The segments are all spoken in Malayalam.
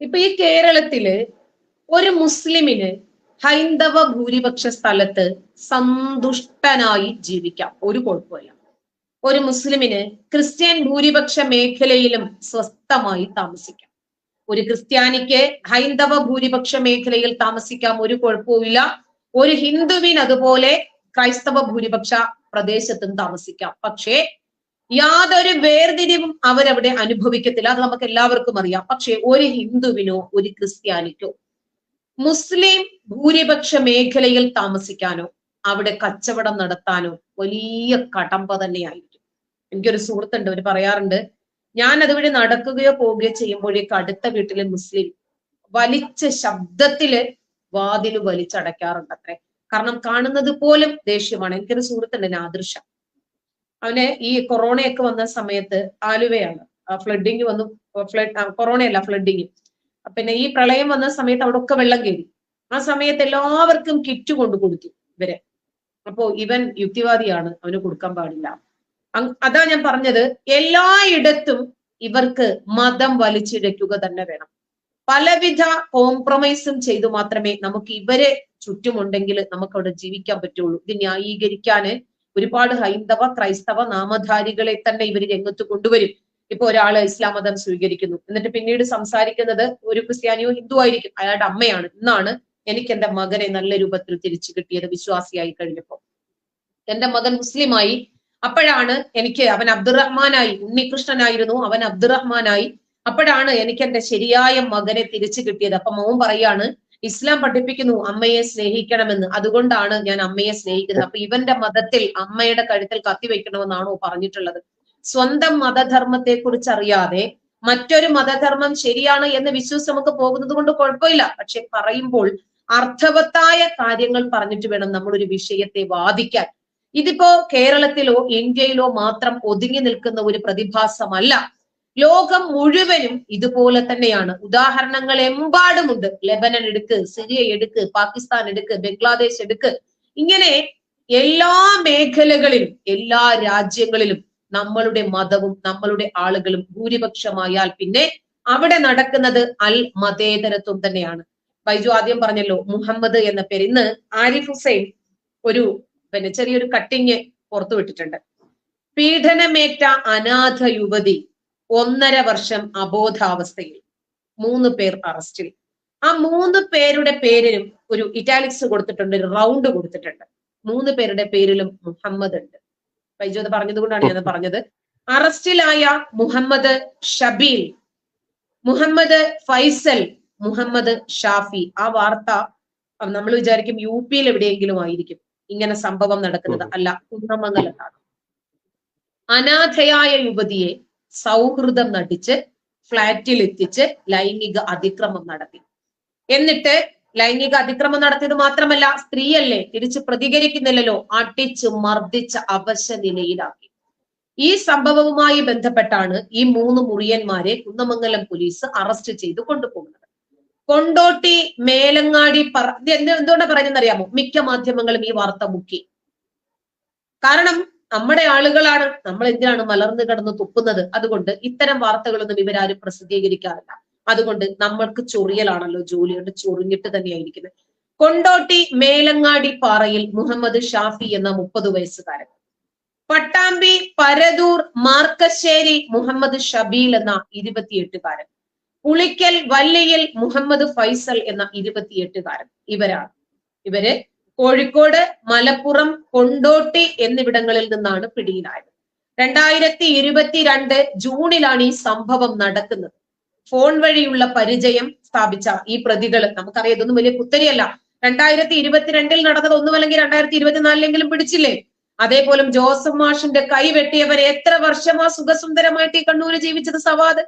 ഇപ്പൊ ഈ കേരളത്തിൽ ഒരു മുസ്ലിമിന് ഹൈന്ദവ ഭൂരിപക്ഷ സ്ഥലത്ത് സന്തുഷ്ടനായി ജീവിക്കാം. ഒരു കുഴപ്പമില്ല. ഒരു മുസ്ലിമിന് ക്രിസ്ത്യൻ ഭൂരിപക്ഷ മേഖലയിലും സ്വസ്ഥമായി താമസിക്കാം. ഒരു ക്രിസ്ത്യാനിക്ക് ഹൈന്ദവ ഭൂരിപക്ഷ മേഖലയിൽ താമസിക്കാം. ഒരു കുഴപ്പവുമില്ല. ഒരു ഹിന്ദുവിന് അതുപോലെ ക്രൈസ്തവ ഭൂരിപക്ഷ പ്രദേശത്തും താമസിക്കാം. പക്ഷേ യാതൊരു വേർതിരിവും അവരവിടെ അനുഭവിക്കത്തില്ല. അത് നമുക്ക് എല്ലാവർക്കും അറിയാം. പക്ഷെ ഒരു ഹിന്ദുവിനോ ഒരു ക്രിസ്ത്യാനിക്കോ മുസ്ലിം ഭൂരിപക്ഷ മേഖലയിൽ താമസിക്കാനോ അവിടെ കച്ചവടം നടത്താനോ വലിയ കടമ്പ തന്നെയായിരിക്കും. എനിക്കൊരു സുഹൃത്തുണ്ട് അവർ പറയാറുണ്ട് ഞാൻ അതുവഴി നടക്കുകയോ പോവുകയോ ചെയ്യുമ്പോഴേക്ക് അടുത്ത വീട്ടിലെ മുസ്ലിം വലിച്ച ശബ്ദത്തിൽ വാതിൽ വലിച്ചടയ്ക്കാറുണ്ട് അത്രേ കാരണം കാണുന്നത് പോലും ദേഷ്യമാണ്. എനിക്കൊരു സുഹൃത്തുണ്ട് നാദൃശ അവന് ഈ കൊറോണയൊക്കെ വന്ന സമയത്ത് ആലുവയാണ്. ഫ്ലഡിങ് വന്നു ഫ്ലഡ് കൊറോണയല്ല ഫ്ലഡിങ് പിന്നെ ഈ പ്രളയം വന്ന സമയത്ത് അവിടെ ഒക്കെ വെള്ളം കയറി. ആ സമയത്ത് എല്ലാവർക്കും കിറ്റ് കൊണ്ടു കൊടുത്തു ഇവരെ. അപ്പോ ഇവൻ യുക്തിവാദിയാണ് അവന് കൊടുക്കാൻ പാടില്ല. അതാ ഞാൻ പറഞ്ഞത് എല്ലായിടത്തും ഇവർക്ക് മതം വലിച്ചിഴയ്ക്കുക തന്നെ വേണം. പലവിധ കോംപ്രമൈസും ചെയ്തു മാത്രമേ നമുക്ക് ഇവരെ ചുറ്റുമുണ്ടെങ്കിൽ നമുക്ക് അവിടെ ജീവിക്കാൻ പറ്റുള്ളൂ. ഇത് ന്യായീകരിക്കാന് ഒരുപാട് ഹൈന്ദവ ക്രൈസ്തവ നാമധാരികളെ തന്നെ ഇവർ രംഗത്ത് കൊണ്ടുവരും. ഇപ്പൊ ഒരാൾ ഇസ്ലാം മതം സ്വീകരിക്കുന്നു. എന്നിട്ട് പിന്നീട് സംസാരിക്കുന്നത് ഒരു ക്രിസ്ത്യാനിയോ ഹിന്ദു ആയിരിക്കും. അയാളുടെ അമ്മയാണ്. ഇന്നാണ് എനിക്ക് എന്റെ മകനെ നല്ല രൂപത്തിൽ തിരിച്ചു കിട്ടിയത് വിശ്വാസിയായി കഴിഞ്ഞപ്പോ. എന്റെ മകൻ മുസ്ലിമായി. അപ്പോഴാണ് എനിക്ക് അവൻ അബ്ദുറഹ്മാനായി ഉണ്ണികൃഷ്ണനായിരുന്നു. അവൻ അബ്ദുറഹ്മാനായി. അപ്പോഴാണ് എനിക്ക് എന്റെ ശരിയായ മകനെ തിരിച്ചു കിട്ടിയത്. അപ്പൊ മോൻ പറയാണ് ഇസ്ലാം പഠിപ്പിക്കുന്നു അമ്മയെ സ്നേഹിക്കണമെന്ന്. അതുകൊണ്ടാണ് ഞാൻ അമ്മയെ സ്നേഹിക്കുന്നത്. അപ്പൊ ഇവന്റെ മതത്തിൽ അമ്മയുടെ കഴുത്തിൽ കത്തി വെക്കണമെന്നാണോ പറഞ്ഞിട്ടുള്ളത്. സ്വന്തം മതധർമ്മത്തെ കുറിച്ച് അറിയാതെ മറ്റൊരു മതധർമ്മം ശരിയാണ് എന്ന് വിശ്വസിച്ച് നമുക്ക് പോകുന്നത് കൊണ്ട് കുഴപ്പമില്ല. പക്ഷെ പറയുമ്പോൾ അർത്ഥവത്തായ കാര്യങ്ങൾ പറഞ്ഞിട്ട് വേണം നമ്മളൊരു വിഷയത്തെ വാദിക്കാൻ. ഇതിപ്പോ കേരളത്തിലോ ഇന്ത്യയിലോ മാത്രം ഒതുങ്ങി നിൽക്കുന്ന ഒരു പ്രതിഭാസമല്ല. ലോകം മുഴുവനും ഇതുപോലെ തന്നെയാണ്. ഉദാഹരണങ്ങൾ എമ്പാടുമുണ്ട്. ലെബനൻ എടുക്ക് സിറിയ എടുക്ക് പാകിസ്ഥാൻ എടുക്ക് ബംഗ്ലാദേശ് എടുക്ക്. ഇങ്ങനെ എല്ലാ മേഖലകളിലും എല്ലാ രാജ്യങ്ങളിലും നമ്മളുടെ മതവും നമ്മളുടെ ആളുകളും ഭൂരിപക്ഷമായാൽ പിന്നെ അവിടെ നടക്കുന്നത് അൽ മതേതരത്വം തന്നെയാണ്. ബൈജു ആദ്യം പറഞ്ഞല്ലോ മുഹമ്മദ് എന്ന പേര് ഇന്ന് ആരിഫ് ഹുസൈൻ ഒരു പിന്നെ ചെറിയൊരു കട്ടിങ് പുറത്തു വിട്ടിട്ടുണ്ട് പീഡനമേറ്റ അനാഥ യുവതി ഒന്നര വർഷം അബോധാവസ്ഥയിൽ മൂന്ന് പേർ അറസ്റ്റിൽ ആ മൂന്ന് പേരുടെ പേരിലും ഒരു ഇറ്റാലിക്സ് കൊടുത്തിട്ടുണ്ട് ഒരു റൗണ്ട് കൊടുത്തിട്ടുണ്ട്. മൂന്ന് പേരുടെ പേരിലും മുഹമ്മദ് ഉണ്ട്. വൈജോത് അത് പറഞ്ഞതുകൊണ്ടാണ് ഞാൻ പറഞ്ഞത്. അറസ്റ്റിലായ മുഹമ്മദ് ഷബീൽ മുഹമ്മദ് ഫൈസൽ മുഹമ്മദ് ഷാഫി. ആ വാർത്ത നമ്മൾ വിചാരിക്കും യു പിയിൽ എവിടെയെങ്കിലും ആയിരിക്കും ഇങ്ങനെ സംഭവം നടക്കുന്നത്. അല്ല കുന്നമംഗലത്താണ്. അനാഥയായ യുവതിയെ സൗഹൃദം നടിച്ച് ഫ്ളാറ്റിൽ എത്തിച്ച് ലൈംഗിക അതിക്രമം നടത്തി. എന്നിട്ട് ലൈംഗിക അതിക്രമം നടത്തിയത് മാത്രമല്ല സ്ത്രീയല്ലേ തിരിച്ച് പ്രതികരിക്കുന്നില്ലല്ലോ അടിച്ച് മർദ്ദിച്ച അവശ നിലയിലാക്കി ഈ സംഭവവുമായി ബന്ധപ്പെട്ടാണ് ഈ മൂന്ന് മുറിയന്മാരെ കുന്നമംഗലം പോലീസ് അറസ്റ്റ് ചെയ്ത് കൊണ്ടുപോകുന്നത്. കൊണ്ടോട്ടി മേലങ്ങാടി പറ എന്തുകൊണ്ടാണ് പറയുന്നതെന്ന് അറിയാമോ മിക്ക മാധ്യമങ്ങളും ഈ വാർത്ത മുക്കി. കാരണം നമ്മുടെ ആളുകളാണ് നമ്മൾ എന്തിനാണ് മലർന്നു കിടന്ന് തുപ്പുന്നത്? അതുകൊണ്ട് ഇത്തരം വാർത്തകളൊന്നും ഇവരാരും പ്രസിദ്ധീകരിക്കാറില്ല. അതുകൊണ്ട് നമ്മൾക്ക് ചൊറിയലാണല്ലോ ജോലിയുടെ ചൊറിഞ്ഞിട്ട് തന്നെയായിരിക്കുന്നത്. കൊണ്ടോട്ടി മേലങ്ങാടി പാറയിൽ മുഹമ്മദ് ഷാഫി എന്ന മുപ്പത് വയസ്സുകാരൻ. പട്ടാമ്പി പരതൂർ മാർക്കശ്ശേരി മുഹമ്മദ് ഷബീൽ എന്ന ഇരുപത്തിയെട്ടുകാരൻ. പുളിക്കൽ വല്ലിയിൽ മുഹമ്മദ് ഫൈസൽ എന്ന ഇരുപത്തിയെട്ടുകാരൻ. ഇവരാണ്. ഇവർ കോഴിക്കോട് മലപ്പുറം കൊണ്ടോട്ടി എന്നിവിടങ്ങളിൽ നിന്നാണ് പിടിയിലായത്. രണ്ടായിരത്തി ഇരുപത്തിരണ്ട് ജൂണിലാണ് ഈ സംഭവം നടക്കുന്നത്. ഫോൺ വഴിയുള്ള പരിചയം സ്ഥാപിച്ച ഈ പ്രതികൾ നമുക്കറിയാം ഇതൊന്നും വലിയ കുത്തരിയല്ല രണ്ടായിരത്തി ഇരുപത്തിരണ്ടിൽ നടന്നത് ഒന്നുമല്ലെങ്കിൽ രണ്ടായിരത്തി ഇരുപത്തിനാലിലെങ്കിലും പിടിച്ചില്ലേ? അതേപോലെ ജോസഫ് മാഷിന്റെ കൈ വെട്ടിയവരെ എത്ര വർഷമാ സുഖസുന്ദരമായിട്ട് ഈ കണ്ണൂര് ജീവിച്ചത് സവാദ്?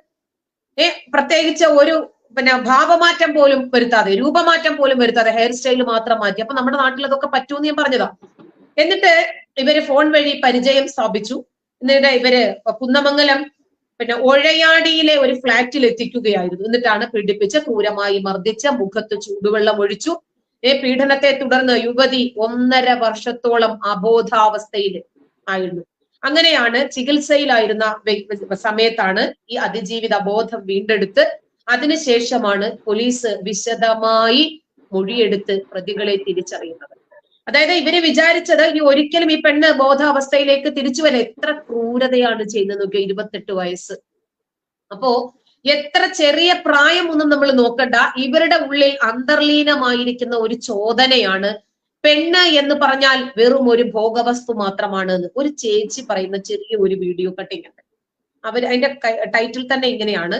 ഏ പ്രത്യേകിച്ച് ഒരു പിന്നെ ഭാവമാറ്റം പോലും വരുത്താതെ രൂപമാറ്റം പോലും വരുത്താതെ ഹെയർ സ്റ്റൈൽ മാത്രം മാറ്റി. അപ്പൊ നമ്മുടെ നാട്ടിൽ അതൊക്കെ പറ്റൂന്ന് ഞാൻ പറഞ്ഞതാ. എന്നിട്ട് ഇവർ ഫോൺ വഴി പരിചയം സ്ഥാപിച്ചു. എന്നിട്ട് ഇവർ കുന്നമംഗലം പിന്നെ ഒഴയാടിയിലെ ഒരു ഫ്ളാറ്റിൽ എത്തിക്കുകയായിരുന്നു. എന്നിട്ടാണ് പീഡിപ്പിച്ച് ക്രൂരമായി മർദ്ദിച്ച് മുഖത്ത് ചൂടുവെള്ളം ഒഴിച്ചു. ഈ പീഡനത്തെ തുടർന്ന് യുവതി ഒന്നര വർഷത്തോളം അബോധാവസ്ഥയിൽ ആയിരുന്നു. അങ്ങനെയാണ് ചികിത്സയിലായിരുന്ന സമയത്താണ് ഈ അതിജീവിത ബോധം വീണ്ടെടുത്ത് അതിനുശേഷമാണ് പോലീസ് വിശദമായി മൊഴിയെടുത്ത് പ്രതികളെ തിരിച്ചറിയുന്നത്. അതായത് ഇവർ വിചാരിച്ചത് ഇനി ഒരിക്കലും ഈ പെണ്ണ് ബോധാവസ്ഥയിലേക്ക് തിരിച്ചു വരാൻ എത്ര ക്രൂരതയാണ് ചെയ്യുന്നത് നോക്കിയോ? ഇരുപത്തെട്ട് വയസ്സ്. അപ്പോ എത്ര ചെറിയ പ്രായമൊന്നും നമ്മൾ നോക്കണ്ട. ഇവരുടെ ഉള്ളിൽ അന്തർലീനമായിരിക്കുന്ന ഒരു ചോദനയാണ് പെണ്ണ് എന്ന് പറഞ്ഞാൽ വെറും ഒരു ഭോഗവസ്തു മാത്രമാണ് ഒരു ചേച്ചി പറയുന്ന ചെറിയ ഒരു വീഡിയോ കട്ടിങ് ഉണ്ട് അവർ അതിന്റെ ടൈറ്റിൽ തന്നെ ഇങ്ങനെയാണ്.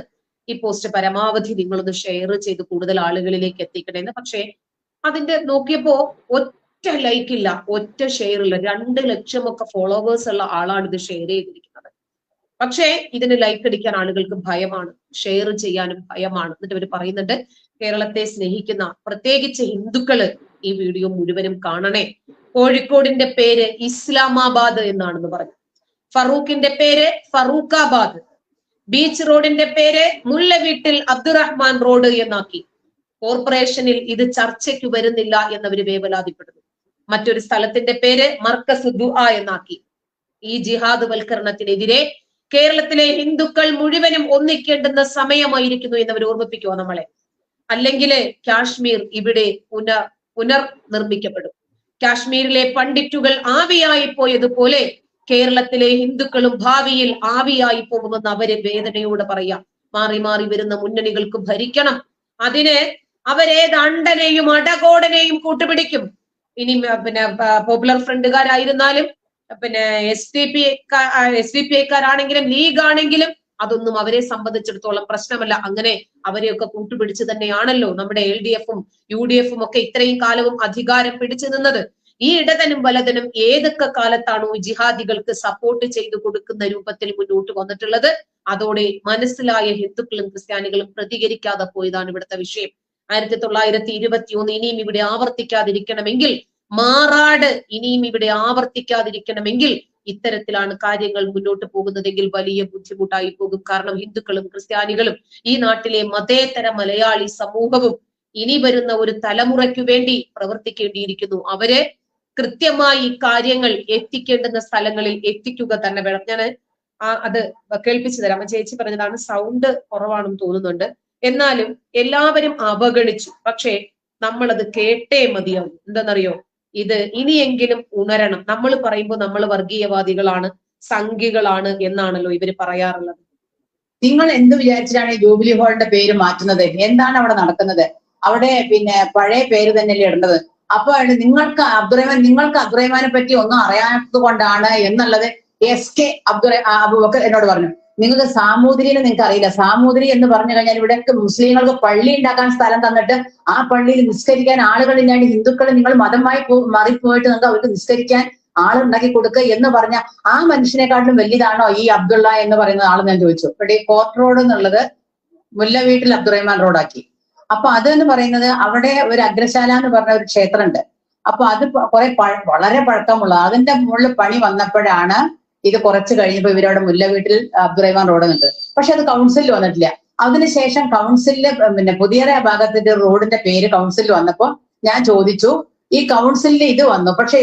ഈ പോസ്റ്റ് പരമാവധി നിങ്ങളൊന്ന് ഷെയർ ചെയ്ത് കൂടുതൽ ആളുകളിലേക്ക് എത്തിക്കണേ എന്ന്. പക്ഷേ അതിന്റെ നോക്കിയപ്പോ ഒറ്റ ലൈക്ക് ഇല്ല ഒറ്റ ഷെയർ ഇല്ല. രണ്ട് ലക്ഷമൊക്കെ ഫോളോവേഴ്സ് ഉള്ള ആളാണ് ഇത് ഷെയർ ചെയ്തിരിക്കുന്നത്. പക്ഷേ ഇതിന് ലൈക്ക് അടിക്കാൻ ആളുകൾക്ക് ഭയമാണ് ഷെയർ ചെയ്യാനും ഭയമാണ്. എന്നിട്ട് അവർ പറയുന്നുണ്ട് കേരളത്തെ സ്നേഹിക്കുന്ന പ്രത്യേകിച്ച് ഹിന്ദുക്കൾ ഈ വീഡിയോ മുഴുവനും കാണണേ. കോഴിക്കോടിന്റെ പേര് ഇസ്ലാമാബാദ് എന്നാണെന്ന് പറഞ്ഞു. ഫറൂഖിന്റെ പേര് ഫറൂഖാബാദ്. ബീച്ച് റോഡിന്റെ പേര് മുല്ലവീട്ടിൽ അബ്ദുറഹ്മാൻ റോഡ് എന്നാക്കി. കോർപ്പറേഷനിൽ ഇത് ചർച്ചയ്ക്ക് വരുന്നില്ല എന്നവര് വേവലാതിപ്പെടുന്നു. മറ്റൊരു സ്ഥലത്തിന്റെ പേര് മർക്കസ് ദുആ എന്നാക്കി. ഈ ജിഹാദ് വൽക്കരണത്തിനെതിരെ കേരളത്തിലെ ഹിന്ദുക്കൾ മുഴുവനും ഒന്നിക്കേണ്ടുന്ന സമയമായിരിക്കുന്നു എന്നവർ ഓർമ്മിപ്പിക്കുമോ നമ്മളെ? അല്ലെങ്കിൽ കാശ്മീർ ഇവിടെ പുനർ പുനർനിർമ്മിക്കപ്പെടും കാശ്മീരിലെ പണ്ഡിറ്റുകൾ ആവിയായി പോയതുപോലെ കേരളത്തിലെ ഹിന്ദുക്കളും ഭാവിയിൽ ആവിയായി പോകുമെന്ന് അവർ വേദനയോടെ പറയാം. മാറി മാറി വരുന്ന മുന്നണികൾക്ക് ഭരിക്കണം. അതിന് അവരേത് അണ്ടനെയും അടകോടനെയും കൂട്ടുപിടിക്കും. ഇനി പിന്നെ പോപ്പുലർ ഫ്രണ്ടുകാരായിരുന്നാലും പിന്നെ S D P S D P ഐക്കാരാണെങ്കിലും league ആണെങ്കിലും അതൊന്നും അവരെ സംബന്ധിച്ചിടത്തോളം പ്രശ്നമല്ല. അങ്ങനെ അവരെയൊക്കെ കൂട്ടുപിടിച്ച് തന്നെയാണല്ലോ നമ്മുടെ എൽ ഡി എഫും യു ഡി എഫും ഒക്കെ ഇത്രയും കാലവും അധികാരം പിടിച്ചു നിന്നത്. ഈ ഇടതനും വലതനും ഏതൊക്കെ കാലത്താണോ ജിഹാദികൾക്ക് സപ്പോർട്ട് ചെയ്തു കൊടുക്കുന്ന രൂപത്തിൽ മുന്നോട്ട് വന്നിട്ടുള്ളത്? അതോടെ മനസ്സിലായ ഹിന്ദുക്കളും ക്രിസ്ത്യാനികളും പ്രതികരിക്കാതെ പോയതാണ് ഇവിടുത്തെ വിഷയം. ആയിരത്തി തൊള്ളായിരത്തി ഇരുപത്തി ഒന്ന് ഇനിയും ഇവിടെ ആവർത്തിക്കാതിരിക്കണമെങ്കിൽ മാറാട് ഇനിയും ഇവിടെ ആവർത്തിക്കാതിരിക്കണമെങ്കിൽ ഇത്തരത്തിലാണ് കാര്യങ്ങൾ മുന്നോട്ട് പോകുന്നതെങ്കിൽ വലിയ ബുദ്ധിമുട്ടായി പോകും. കാരണം ഹിന്ദുക്കളും ക്രിസ്ത്യാനികളും ഈ നാട്ടിലെ മതേതര മലയാളി സമൂഹവും ഇനി വരുന്ന ഒരു തലമുറയ്ക്കു വേണ്ടി പ്രവർത്തിക്കേണ്ടിയിരിക്കുന്നു. അവർ കൃത്യമായി കാര്യങ്ങൾ എത്തിക്കേണ്ടുന്ന സ്ഥലങ്ങളിൽ എത്തിക്കുക തന്നെ വേണം. ഞാൻ അത് കേൾപ്പിച്ചു തരാം ചേച്ചി പറഞ്ഞതാണ് സൗണ്ട് കുറവാണെന്ന് തോന്നുന്നുണ്ട്. എന്നാലും എല്ലാവരും അവഗണിച്ചു. പക്ഷേ നമ്മളത് കേട്ടേ മതിയാവും. എന്താണെന്നറിയോ ഇത് ഇനിയെങ്കിലും ഉണരണം. നമ്മൾ പറയുമ്പോൾ നമ്മൾ വർഗീയവാദികളാണ് സംഘികളാണ് എന്നാണല്ലോ ഇവർ പറയാറുള്ളത്. നിങ്ങൾ എന്ത് വിചാരിച്ചിട്ടാണ് ജൂബിലി ഹോളിന്റെ പേര് മാറ്റുന്നത്? എന്താണ് അവിടെ നടക്കുന്നത്? അവിടെ പിന്നെ പഴയ പേര് തന്നെയല്ലേ ഇടേണ്ടത്? അപ്പൊ നിങ്ങൾക്ക് അബ്ദുറഹ്മാൻ നിങ്ങൾക്ക് അബ്ദുറഹ്മാനെ പറ്റി ഒന്നും അറിയാത്തത് കൊണ്ടാണ് എന്നുള്ളത് എസ് കെ അബ്ദുറ എന്നോട് പറഞ്ഞു. നിങ്ങൾക്ക് സാമൂതിരിനെ നിങ്ങൾക്ക് അറിയില്ല. സാമൂതിരി എന്ന് പറഞ്ഞു കഴിഞ്ഞാൽ ഇവിടെയൊക്കെ മുസ്ലിങ്ങൾക്ക് പള്ളി ഉണ്ടാക്കാൻ സ്ഥലം തന്നിട്ട് ആ പള്ളിയിൽ നിസ്കരിക്കാൻ ആളുകളില്ലാണ്ട് ഹിന്ദുക്കൾ നിങ്ങൾ മതമായി മാറിപ്പോയിട്ട് നിങ്ങൾക്ക് അവർക്ക് നിസ്കരിക്കാൻ ആളുണ്ടാക്കി കൊടുക്കുക എന്ന് പറഞ്ഞ ആ മനുഷ്യനെക്കാട്ടിലും വലിയതാണോ ഈ അബ്ദുള്ള എന്ന് പറയുന്ന ആൾ ഞാൻ ചോദിച്ചു. ഇവിടെ കോർട്ട് റോഡ് എന്നുള്ളത് മുല്ല വീട്ടിൽ അബ്ദുറഹ്മാൻ റോഡാക്കി. അപ്പൊ അത് എന്ന് പറയുന്നത് അവിടെ ഒരു അഗ്രശാല എന്ന് പറഞ്ഞ ഒരു ക്ഷേത്രമുണ്ട്. അപ്പൊ അത് കുറെ വളരെ പഴക്കമുള്ള അതിന്റെ മുകളിൽ പണി വന്നപ്പോഴാണ് ഇത് കുറച്ച് കഴിഞ്ഞപ്പോ ഇവരവിടെ മുല്ല വീട്ടിൽ അബ്ദുറഹ്മാൻ റോഡ് നിന്നത് പക്ഷെ അത് കൗൺസിലിൽ വന്നിട്ടില്ല. അതിനുശേഷം കൗൺസിലിൽ പിന്നെ പുതിയ ഭാഗത്തിന്റെ റോഡിന്റെ പേര് കൗൺസിലിൽ വന്നപ്പോ ഞാൻ ചോദിച്ചു ഈ കൗൺസിലിൽ ഇത് വന്നു പക്ഷെ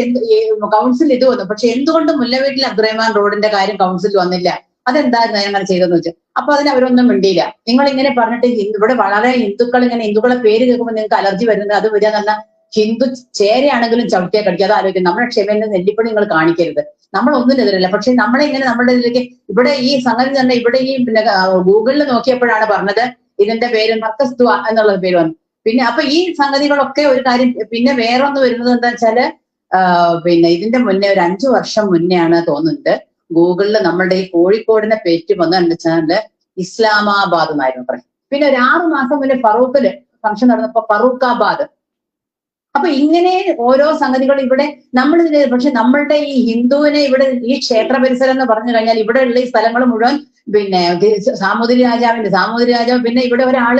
കൗൺസിൽ ഇത് വന്നു പക്ഷെ എന്തുകൊണ്ട് മുല്ലവീട്ടിൽ അബ്ദുറഹ്മാൻ റോഡിന്റെ കാര്യം കൗൺസിലിൽ വന്നില്ല? അതെന്തായിരുന്നു അതിനെ അങ്ങനെ വെച്ചാൽ വെച്ചു അപ്പൊ അതിന് അവരൊന്നും മിണ്ടിയില്ല. നിങ്ങൾ ഇങ്ങനെ പറഞ്ഞിട്ട് ഇവിടെ വളരെ ഹിന്ദുക്കൾ ഇങ്ങനെ ഹിന്ദുക്കളെ പേര് കേൾക്കുമ്പോൾ നിങ്ങൾക്ക് അലർജി വരുന്നത് അത് വരിക എന്ന് ഹിന്ദു ചേരയാണെങ്കിലും ചവിട്ടിയാൽ കടിക്കുക അത് ആലോചിക്കും. നമ്മുടെ ക്ഷമേന്റെ നെല്ലിപ്പണി നിങ്ങൾ കാണിക്കരുത്. നമ്മൾ ഒന്നിനെതിരല്ല. പക്ഷെ നമ്മളെ ഇങ്ങനെ നമ്മുടെ ഇതിലേക്ക് ഇവിടെ ഈ സംഗതി തന്നെ ഇവിടെ ഈ പിന്നെ ഗൂഗിളിൽ നോക്കിയപ്പോഴാണ് പറഞ്ഞത് ഇതിന്റെ പേര് മർക്കസ്തു എന്നുള്ള പേര് വന്നു പിന്നെ അപ്പൊ ഈ സംഗതികളൊക്കെ ഒരു കാര്യം പിന്നെ വേറെ ഒന്ന് വരുന്നത് എന്താ വെച്ചാൽ പിന്നെ ഇതിന്റെ മുന്നേ ഒരു അഞ്ചു വർഷം മുന്നേ ആണ് തോന്നുന്നുണ്ട് ഗൂഗിളിൽ നമ്മളുടെ ഈ കോഴിക്കോടിനെ പേറ്റ് എന്റെ വെച്ചാൽ ഇസ്ലാമാബാദ് എന്നായിരുന്നു പറയും. പിന്നെ ഒരു ആറു മാസം മുന്നേ ഫറൂഖിൽ ഫംഗ്ഷൻ നടന്നപ്പോ ഫറൂഖാബാദ്. അപ്പൊ ഇങ്ങനെ ഓരോ സംഗതികൾ ഇവിടെ നമ്മൾ പക്ഷെ നമ്മളുടെ ഈ ഹിന്ദുവിനെ ഇവിടെ ഈ ക്ഷേത്ര പരിസരം എന്ന് പറഞ്ഞു കഴിഞ്ഞാൽ ഇവിടെ ഉള്ള ഈ സ്ഥലങ്ങൾ മുഴുവൻ പിന്നെ സാമൂതിരി രാജാവിന്റെ സാമൂതിരി രാജാവ് പിന്നെ ഇവിടെ ഒരാൾ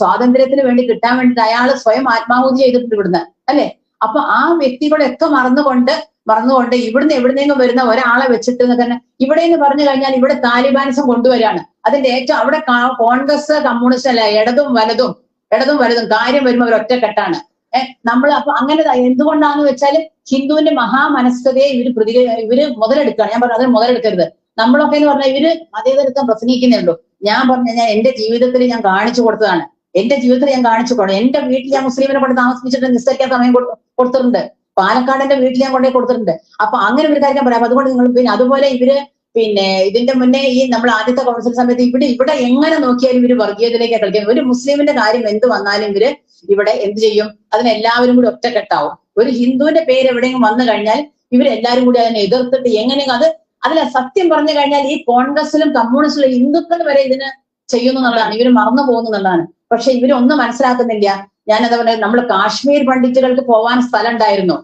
സ്വാതന്ത്ര്യത്തിന് വേണ്ടി കിട്ടാൻ വേണ്ടിയിട്ട് അയാൾ സ്വയം ആത്മാഹുതി ചെയ്തിട്ടുണ്ട് ഇവിടുന്ന്. അല്ലെ? അപ്പൊ ആ വ്യക്തികളെയൊക്കെ മറന്നുകൊണ്ട് മറന്നുകൊണ്ട് ഇവിടുന്ന് എവിടുന്നെങ്കിലും വരുന്ന ഒരാളെ വെച്ചിട്ട് തന്നെ ഇവിടെ എന്ന് പറഞ്ഞു കഴിഞ്ഞാൽ ഇവിടെ താലിബാനിസം കൊണ്ടുവരികയാണ് അതിന്റെ ഏറ്റവും അവിടെ കോൺഗ്രസ് കമ്മ്യൂണിസ്റ്റ് അല്ല ഇടതും വലതും ഇടതും വലതും കാര്യം വരുമ്പോൾ അവർ ഒറ്റക്കെട്ടാണ്. ഏഹ് നമ്മൾ അപ്പൊ അങ്ങനെ എന്തുകൊണ്ടാണെന്ന് വെച്ചാൽ ഹിന്ദുവിന്റെ മഹാമനസ്ഥതയെ ഇവർ പ്രതി ഇവർ മുതലെടുക്കുകയാണ് ഞാൻ പറഞ്ഞു അതിന് മുതലെടുക്കരുത്. നമ്മളൊക്കെ എന്ന് പറഞ്ഞാൽ ഇവർ മതേതരത്വം പ്രസംഗിക്കുന്നേ ഉള്ളൂ ഞാൻ പറഞ്ഞു ഞാൻ എന്റെ ജീവിതത്തിൽ ഞാൻ കാണിച്ചു കൊടുത്തതാണ്. എന്റെ ജീവിതത്തിൽ ഞാൻ കാണിച്ചു കൊടുക്കണം. എന്റെ വീട്ടിൽ ഞാൻ മുസ്ലിമിനെ കൊണ്ട് താമസിപ്പിച്ചിട്ട് നിസ്സരിക്കാൻ സമയം കൊടു- കൊടുത്തിട്ടുണ്ട്. പാലക്കാടിന്റെ വീട്ടിൽ ഞാൻ കൊണ്ടുപോയി കൊടുത്തിട്ടുണ്ട്. അപ്പൊ അങ്ങനെ ഒരു കാര്യം പറയാം. അതുകൊണ്ട് നിങ്ങൾ പിന്നെ അതുപോലെ ഇവർ പിന്നെ ഇതിന്റെ മുന്നേ ഈ നമ്മൾ ആദ്യത്തെ കൗൺസിൽ സമയത്ത് ഇവിടെ ഇവിടെ എങ്ങനെ നോക്കിയാലും ഇവർ വർഗീയതയിലേക്ക് കളിക്കുന്നത് ഒരു മുസ്ലിമിന്റെ കാര്യം എന്ത് വന്നാലും ഇവർ ഇവിടെ എന്ത് ചെയ്യും? അതിനെല്ലാവരും കൂടി ഒറ്റക്കെട്ടാവും. ഒരു ഹിന്ദുവിന്റെ പേര് എവിടെയെങ്കിലും വന്നു കഴിഞ്ഞാൽ ഇവരെല്ലാരും കൂടി അതിനെ എതിർത്തിട്ട് എങ്ങനെയെങ്കിലും അത് അതിൽ സത്യം പറഞ്ഞു കഴിഞ്ഞാൽ ഈ കോൺഗ്രസിലും കമ്മ്യൂണിസ്റ്റിലും ഹിന്ദുക്കൾ വരെ ഇതിന് ചെയ്യുന്നു എന്നുള്ളതാണ്. ഇവർ മറന്നു പോകുന്നു എന്നുള്ളതാണ്. പക്ഷെ ഇവരൊന്നും മനസ്സിലാക്കുന്നില്ല. ഞാൻ എന്താ നമ്മൾ കാശ്മീർ പണ്ഡിറ്റുകൾക്ക് പോവാൻ സ്ഥലം ഉണ്ടായിരുന്നു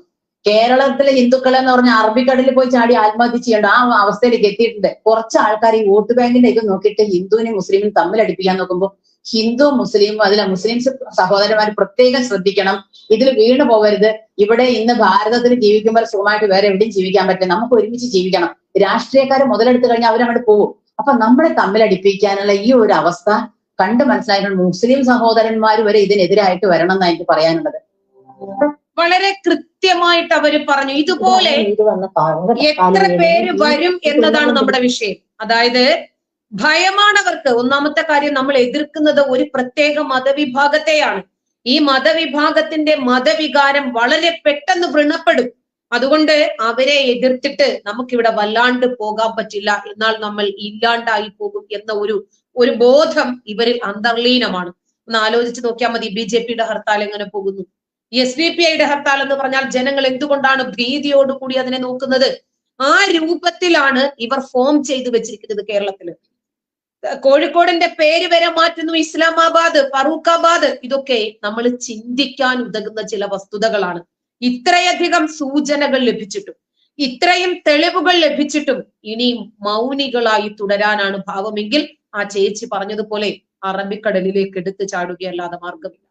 കേരളത്തിലെ ഹിന്ദുക്കൾ എന്ന് പറഞ്ഞ അറബിക്കടലിൽ പോയി ചാടി ആത്മഹത്യ ചെയ്യേണ്ട ആ അവസ്ഥയിലേക്ക് എത്തിയിട്ടുണ്ട്. കുറച്ച് ആൾക്കാർ ഈ വോട്ട് ബാങ്കിന്റെ ഇത് നോക്കിയിട്ട് ഹിന്ദുവിനും മുസ്ലിമിനും തമ്മിൽ അടിപ്പിക്കാൻ നോക്കുമ്പോൾ ഹിന്ദു മുസ്ലിം അതിലെ മുസ്ലിംസ് സഹോദരന്മാർ പ്രത്യേകം ശ്രദ്ധിക്കണം. ഇതിൽ വീണു പോകരുത് ഇവിടെ ഇന്ന് ഭാരതത്തിൽ ജീവിക്കുമ്പോൾ സുഖമായിട്ട് വേറെ എവിടെയും ജീവിക്കാൻ പറ്റും നമുക്ക് ഒരുമിച്ച് ജീവിക്കണം. രാഷ്ട്രീയക്കാരെ മുതലെടുത്തു കഴിഞ്ഞാൽ അവരങ്ങോട്ട് പോകും അപ്പൊ നമ്മളെ തമ്മിലടിപ്പിക്കാനുള്ള ഈ ഒരു അവസ്ഥ കണ്ട് മനസ്സിലായിട്ടുണ്ട്. മുസ്ലിം സഹോദരന്മാർ വരെ ഇതിനെതിരായിട്ട് വരണം എന്നാണ് എനിക്ക് പറയാനുള്ളത്. വളരെ കൃത്യമായിട്ട് അവർ പറഞ്ഞു. ഇതുപോലെ എത്ര പേര് വരും എന്നതാണ് നമ്മുടെ വിഷയം. അതായത് ഭയമാണ് അവർക്ക് ഒന്നാമത്തെ കാര്യം നമ്മൾ എതിർക്കുന്നത് ഒരു പ്രത്യേക മതവിഭാഗത്തെയാണ്. ഈ മതവിഭാഗത്തിന്റെ മതവികാരം വളരെ പെട്ടെന്ന് വൃണപ്പെടും അതുകൊണ്ട് അവരെ എതിർത്തിട്ട് നമുക്കിവിടെ വല്ലാണ്ട് പോകാൻ പറ്റില്ല. എന്നാൽ നമ്മൾ ഇല്ലാണ്ടായി പോകും എന്ന ഒരു ഒരു ബോധം ഇവരിൽ അന്തർലീനമാണ്. ഒന്ന് ആലോചിച്ച് നോക്കിയാൽ മതി ബി ജെ പിയുടെ ഹർത്താൽ എങ്ങനെ പോകുന്നു? എസ് ഡി പി ഐയുടെ ഹർത്താൽ എന്ന് പറഞ്ഞാൽ ജനങ്ങൾ എന്തുകൊണ്ടാണ് ഭീതിയോടുകൂടി അതിനെ നോക്കുന്നത്? ആ രൂപത്തിലാണ് ഇവർ ഫോം ചെയ്തു വെച്ചിരിക്കുന്നത് കേരളത്തിൽ കോഴിക്കോടിന്റെ പേര് വരെ മാറ്റുന്നു ഇസ്ലാമാബാദ് ഫറൂഖാബാദ്. ഇതൊക്കെ നമ്മൾ ചിന്തിക്കാൻ ഉതകുന്ന ചില വസ്തുതകളാണ്. ഇത്രയധികം സൂചനകൾ ലഭിച്ചിട്ടും ഇത്രയും തെളിവുകൾ ലഭിച്ചിട്ടും ഇനിയും മൗനികളായി തുടരാനാണ് ഭാവമെങ്കിൽ ആ ചേച്ചി പറഞ്ഞതുപോലെ അറബിക്കടലിലേക്ക് എടുത്തു ചാടുകയല്ലാതെ മാർഗമില്ല